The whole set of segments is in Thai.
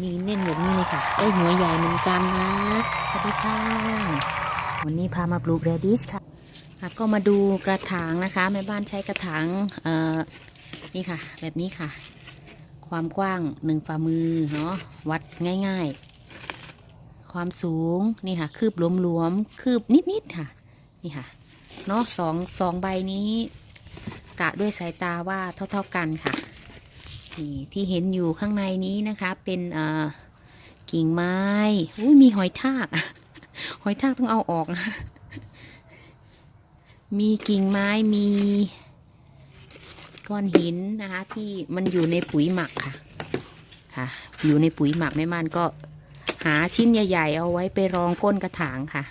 มีเน่นแบบนี้เลยค่ะได้หัวใหญ่เหมือนกันนะสวัสดีค่ะวันนี้พามาปลูกเรดิชค่ะค่ะ ก็มาดูกระถางนะคะแม่บ้านใช้กระถางเอ่อนี่ค่ะ แบบนี้ค่ะ ความกว้างหนึ่งฝ่ามือเนาะวัดง่ายๆ ความสูงนี่ค่ะ คืบหลวมๆคืบนิดๆค่ะ นี่ค่ะเนาะสองสองใบนี้กะด้วยสายตาว่าเท่า ๆกันค่ะ นี่ที่เห็นอยู่ข้างในนี้นะคะ เป็นกิ่งไม้อุ้ยมีหอยทาก หอยทากต้องเอาออกนะมีกิ่งไม้มีก้อนหินนะคะ ที่มันอยู่ในปุ๋ยหมักค่ะ ค่ะ อยู่ในปุ๋ยหมักแม่บ้านก็หาชิ้นใหญ่ ๆ เอาไว้ไปรองก้นกระถางค่ะ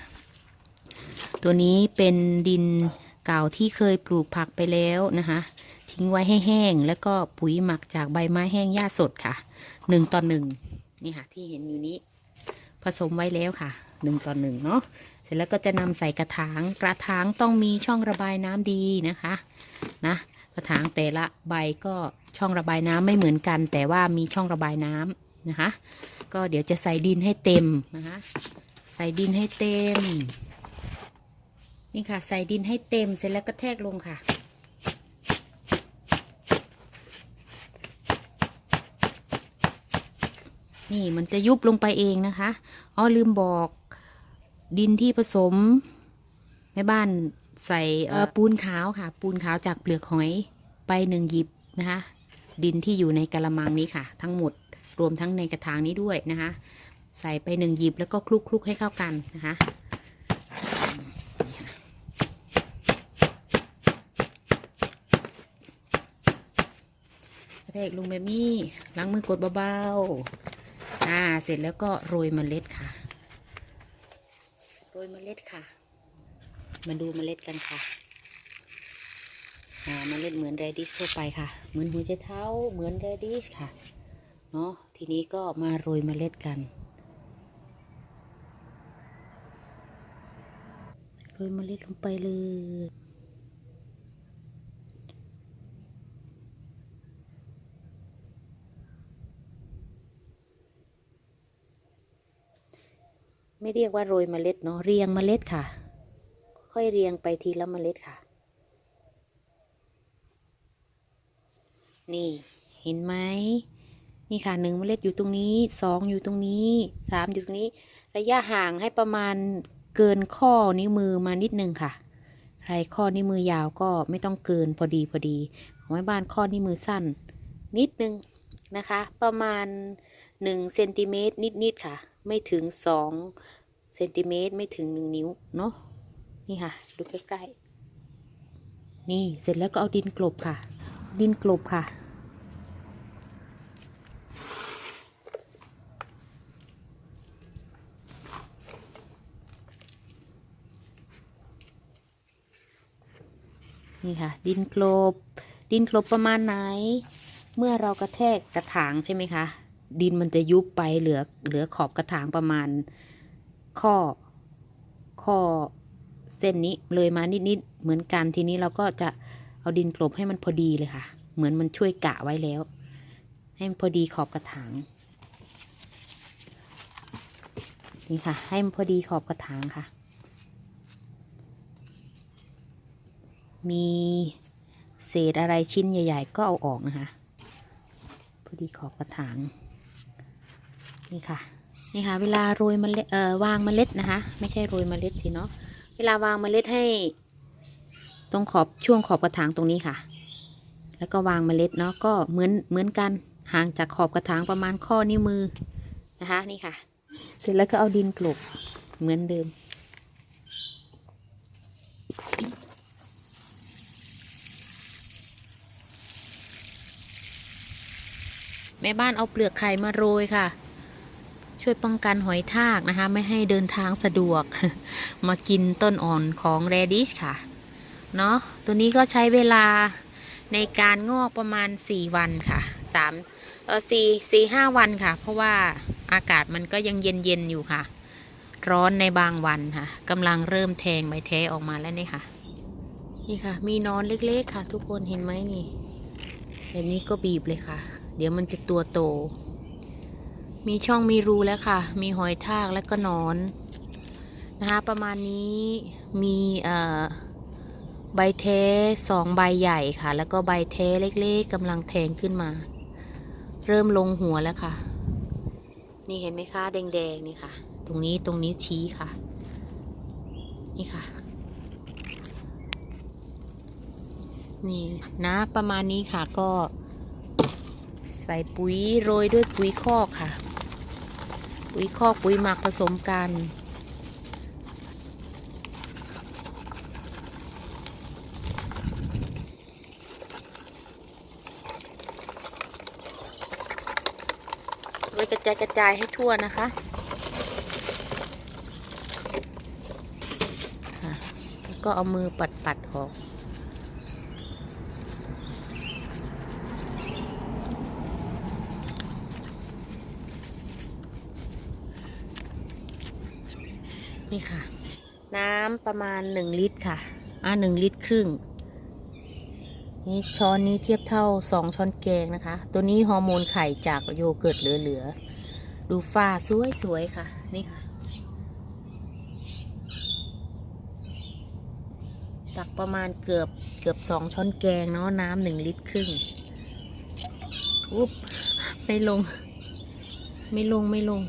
ตัวนี้เป็นดินเก่าที่เคยปลูกผักไปแล้วนะคะ ทิ้งไว้ให้แห้ง แล้วก็ปุ๋ยหมักจากใบไม้แห้งหญ้าสดค่ะหนึ่งต่อหนึ่งนี่ค่ะ ที่เห็นอยู่นี้ ผสมไว้แล้วค่ะหนึ่งต่อหนึ่งเนาะเสร็จแล้วก็จะนำใส่กระถางกระถางต้องมีช่องระบายน้ำดีนะคะนะกระถางแต่ละใบก็ช่องระบายน้ำไม่เหมือนกัน แต่ว่ามีช่องระบายน้ำนะคะ ก็เดี๋ยวจะใส่ดินให้เต็มนะคะใส่ดินให้เต็ม นี่ค่ะ ใส่ดินให้เต็มเสร็จแล้วก็แทกลงค่ะ นี่มันจะยุบลงไปเองนะคะอ๋อลืมบอกดินที่ผสมแม่บ้านใส่เอ่อปูนขาวค่ะ ปูนขาวจากเปลือกหอยไปหนึ่งหยิบนะคะ ดินที่อยู่ในกระมังนี้ค่ะ ทั้งหมดรวมทั้งในกระถางนี้ด้วยนะคะ ใส่ไปหนึ่งหยิบแล้วก็คลุกคลุกๆให้เข้ากันนะคะแรกลงแบบนี้ล้างมือกดเบาๆ อ่า เสร็จแล้วก็โรยเมล็ดค่ะ โรยเมล็ดค่ะ มาดูเมล็ดกันค่ะ อ่า เมล็ดเหมือนเรดิสทั่วไปค่ะ เหมือนหัวใจเท้า เหมือนเรดิสค่ะ เนาะ ทีนี้ก็มาโรยเมล็ดกันโรยเมล็ดลงไปเลย ไม่เรียกว่าโรยเมล็ดเนาะเรียงเมล็ดค่ะ ค่อยเรียงไปทีละเมล็ดค่ะ นี่เห็นไหมนี่ค่ะหนึ่งเมล็ดอยู่ตรงนี้สองอยู่ตรงนี้สามอยู่ตรงนี้ ระยะห่างให้ประมาณเกินข้อนิ้วมือมานิดนึงค่ะ ใครข้อนิ้วมือยาวก็ไม่ต้องเกินพอดีพอดีของแม่บ้านข้อนิ้วมือสั้น นิดนึงนะคะ ประมาณหนึ่งเซนติเมตรนิดๆค่ะ ไม่ถึงสองเซนติเมตรไม่ถึงหนึ่งนิ้วเนาะนี่ค่ะ ดูใกล้ๆ นี่เสร็จแล้วก็เอาดินกลบค่ะ ดินกลบค่ะ นี่ค่ะ ดินกลบ ดินกลบประมาณไหน เมื่อเรากระแทกกระถางใช่ไหมคะ ดินมันจะยุบไปเหลือเหลือขอบกระถางประมาณ ข้อข้อเส้นนี้เลยมานิดๆเหมือนกันทีนี้เราก็จะเอาดินกลบให้มันพอดีเลยค่ะ เหมือนมันช่วยกะไว้แล้ว ให้มันพอดีขอบกระถางนี่ค่ะ ให้มันพอดีขอบกระถางค่ะ มีเศษอะไรชิ้นใหญ่ ๆ ก็เอาออกนะคะ พอดีขอบกระถาง นี่ค่ะนี่ค่ะ เวลาโรยเมล็ดเอ่อวางเมล็ดนะคะ ไม่ใช่โรยเมล็ดสิเนาะเวลาวางเมล็ดให้ ตรงขอบช่วงขอบกระถางตรงนี้ค่ะ แล้วก็วางเมล็ดเนาะก็เหมือนเหมือนกันห่างจากขอบกระถางประมาณข้อนิ้วมือนะคะนี่ค่ะ เสร็จแล้วก็เอาดินกลบเหมือนเดิมแม่บ้านเอาเปลือกไข่มาโรยค่ะ ช่วยป้องกันหอยทากนะคะ ไม่ให้เดินทางสะดวก มากินต้นอ่อนของเรดิชค่ะ เนาะตัวนี้ก็ใช้เวลาในการงอกประมาณ 4 วันค่ะ3เออสี่สี่ห้าวันค่ะ เพราะว่าอากาศมันก็ยังเย็นเย็นอยู่ค่ะ ร้อนในบางวันค่ะกำลังเริ่มแทงใบแท้ออกมาแล้วนี่ค่ะ นี่ค่ะ มีนอนเล็กๆค่ะ ทุกคนเห็นไหมนี่แบบนี้ก็บีบเลยค่ะ เดี๋ยวมันจะตัวโต มีช่องมีรูแล้วค่ะ มีหอยทากและก็นอนนะคะประมาณนี้มีใบเทสองใบใหญ่ค่ะ แล้วก็ใบเทเล็กๆกำลังแทงขึ้นมา เริ่มลงหัวแล้วค่ะ นี่เห็นไหมคะ แดงๆนี่ค่ะ ตรงนี้ตรงนี้ชี้ค่ะ นี่ค่ะ นี่นะประมาณนี้ค่ะก็ใส่ปุ๋ยโรยด้วยปุ๋ยคอกค่ะ ปุ๋ยคอกปุ๋ยหมักผสมกันโรยกระจายกระจายให้ทั่วนะคะแล้วก็เอามือปัดปัดๆออก นี่ค่ะ น้ำประมาณหนึ่งลิตรค่ะ อ่าหนึ่งลิตรครึ่ง นี่ช้อนนี้เทียบเท่าสองช้อนแกงนะคะ ตัวนี้ฮอร์โมนไข่จากโยเกิร์ตเหลือๆ ดูฝ้าสวยๆค่ะ นี่ค่ะ ตักประมาณเกือบเกือบสองช้อนแกงเนาะน้ำหนึ่งลิตรครึ่ง อุ๊บ ไม่ลง ไม่ลงไม่ลง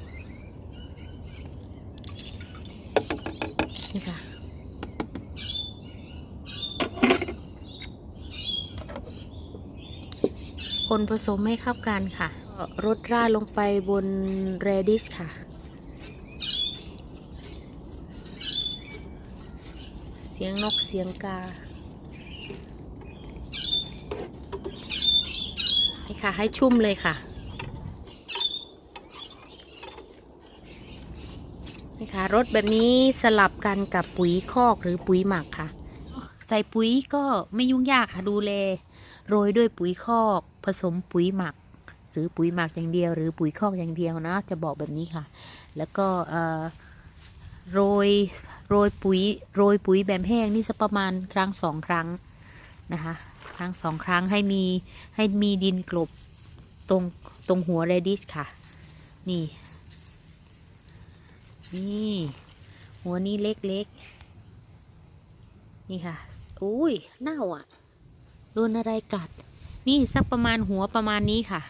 นี่ค่ะ คนผสมให้เข้ากันค่ะรดราดลงไปบนเรดิชค่ะ เสียงนกเสียงกา นี่ค่ะ ให้ชุ่มเลยค่ะ นี่ค่ะรสแบบนี้สลับกันกับปุ๋ยคอกหรือปุ๋ยหมักค่ะ ใส่ปุ๋ยก็ไม่ยุ่งยากค่ะดูแล โรยด้วยปุ๋ยคอก ผสมปุ๋ยหมัก หรือปุ๋ยหมักอย่างเดียว หรือปุ๋ยคอกอย่างเดียวนะ จะบอกแบบนี้ค่ะ แล้วก็โรยโรยปุ๋ยโรยปุ๋ยแบบแห้งนี่สักประมาณครั้งสองครั้งนะคะครั้งสองครั้งให้มีให้มีดินกลบตรงตรงหัวเรดิสค่ะ นี่ นี่ หัวนี้เล็กๆ นี่ค่ะ อุ้ยเน่าอะ โดนอะไรกัด นี่สักประมาณหัวประมาณนี้ค่ะ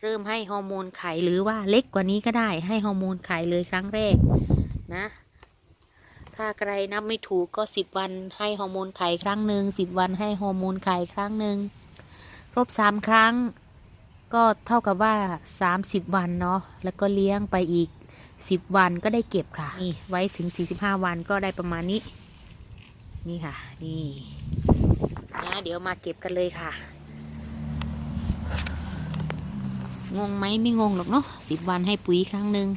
เริ่มให้ฮอร์โมนไข่หรือว่าเล็กกว่านี้ก็ได้ ให้ฮอร์โมนไข่เลยครั้งแรกนะ ถ้าใครนับไม่ถูกก็สิบวันให้ฮอร์โมนไข่ครั้งหนึ่งสิบวันให้ฮอร์โมนไข่ครั้งหนึ่งครบสามครั้ง ก็เท่ากับว่าสามสิบวันเนาะแล้วก็เลี้ยงไปอีกสิบวันก็ได้เก็บค่ะนี่ไว้ถึงสี่สิบห้าวันก็ได้ประมาณนี้ นี่ค่ะ นี่ เดี๋ยวมาเก็บกันเลยค่ะ งงไหมไม่งงหรอกเนาะสิบวันให้ปุ๋ยครั้งหนึ่ง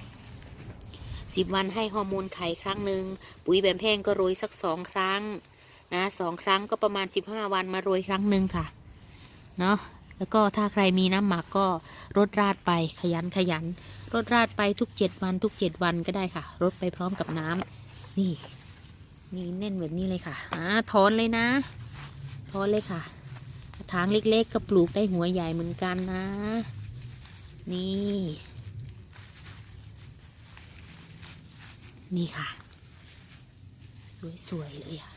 สิบวันให้ฮอร์โมนไข่ครั้งหนึ่งปุ๋ยแบบแห้งก็โรยสักสองครั้งนะสองครั้งก็ประมาณสิบห้าวันมาโรยครั้งหนึ่งค่ะเนาะแล้วก็ถ้าใครมีน้ำหมักก็รดราดไปขยันขยันรดราดไปทุกเจ็ดวันทุกเจ็ดวันก็ได้ค่ะรดไปพร้อมกับน้ำนี่นี่แน่นแบบนี้เลยค่ะอ่าถอนเลยนะ ถอนเลยค่ะกระถางเล็กๆก็ปลูกได้หัวใหญ่เหมือนกันนะ นี่ นี่ค่ะ สวยๆเลยอะ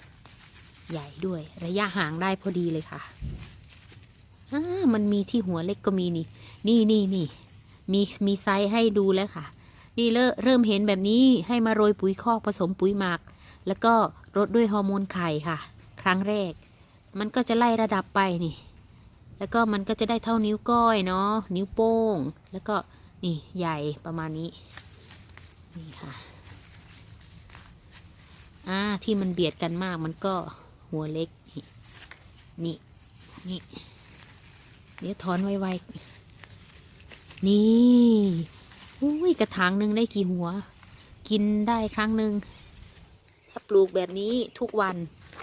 ใหญ่ด้วยระยะห่างได้พอดีเลยค่ะอ่ามันมีที่หัวเล็กก็มีนี่ นี่นี่นี่มีมีไซส์ให้ดูแล้วค่ะ นี่เริ่มเริ่มเห็นแบบนี้ให้มาโรยปุ๋ยคอกผสมปุ๋ยหมัก แล้วก็รดด้วยฮอร์โมนไข่ค่ะ ครั้งแรก มันก็จะไล่ระดับไปนี่ แล้วก็มันก็จะได้เท่านิ้วก้อยเนาะ นิ้วโป้ง แล้วก็นี่ใหญ่ประมาณนี้ นี่ค่ะ อ่าที่มันเบียดกันมากมันก็หัวเล็ก นี่ นี่ เดี๋ยวถอนไวๆ นี่อุ้ยกระถางหนึ่งได้กี่หัว กินได้ครั้งหนึ่งถ้าปลูกแบบนี้ทุกวัน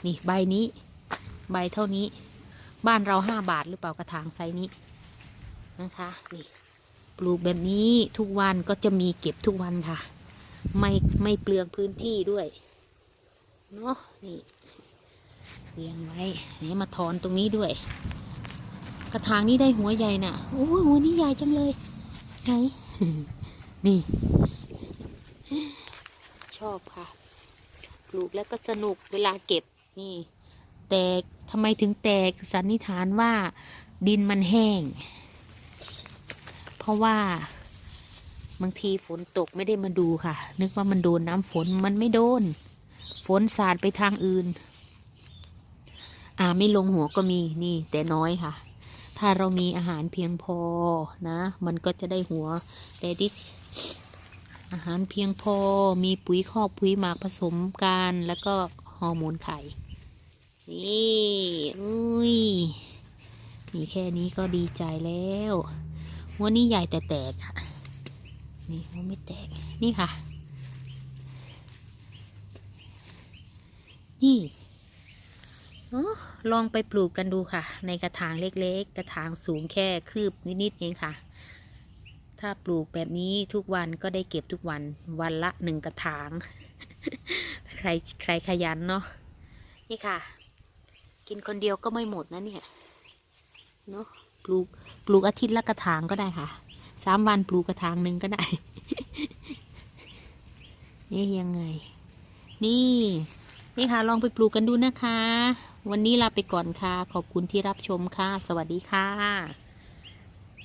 นี่ใบนี้ ใบเท่านี้ บ้านเราห้าบาทหรือเปล่ากระถางไซส์นี้นะคะนี่ปลูกแบบนี้ทุกวันก็จะมีเก็บทุกวันค่ะ ไม่ไม่เปลืองพื้นที่ด้วยเนาะนี่เรียงไว้นี่มาถอนตรงนี้ด้วย กระถางนี้ได้หัวใหญ่น่ะโอ้หัวนี้ใหญ่จังเลยไหนนี่ ชอบค่ะ ปลูกแล้วก็สนุกเวลาเก็บนี่ แตกทำไมถึงแตกสันนิษฐานว่าดินมันแห้ง เพราะว่าบางทีฝนตกไม่ได้มาดูค่ะ นึกว่ามันโดนน้ำฝนมันไม่โดน ฝนสาดไปทางอื่น อ่าไม่ลงหัวก็มีนี่ แต่น้อยค่ะ ถ้าเรามีอาหารเพียงพอนะ มันก็จะได้หัวแต่ดิอาหารเพียงพอมีปุ๋ยคอกปุ๋ยหมักผสมกันแล้วก็ฮอร์โมนไข่ นี่อุ้ยมีแค่นี้ก็ดีใจแล้วหัวนี้ใหญ่แต่แตกค่ะ นี่หัวไม่แตก นี่ค่ะ นี่ลองไปปลูกกันดูค่ะ ในกระถางเล็ก ๆ กระถางสูงแค่คืบนิดๆเองค่ะ ถ้าปลูกแบบนี้ทุกวันก็ได้เก็บทุกวัน วันละหนึ่งกระถาง ใครใครขยันเนาะ นี่ค่ะ กินคนเดียวก็ไม่หมดนะเนี่ยเนาะปลูกปลูกอาทิตย์ละกระถางก็ได้ค่ะสามวันปลูกกระถางหนึ่งก็ได้ นี่ยังไง นี่ นี่ค่ะลองไปปลูกกันดูนะคะ วันนี้ลาไปก่อนค่ะ ขอบคุณที่รับชมค่ะ สวัสดีค่ะ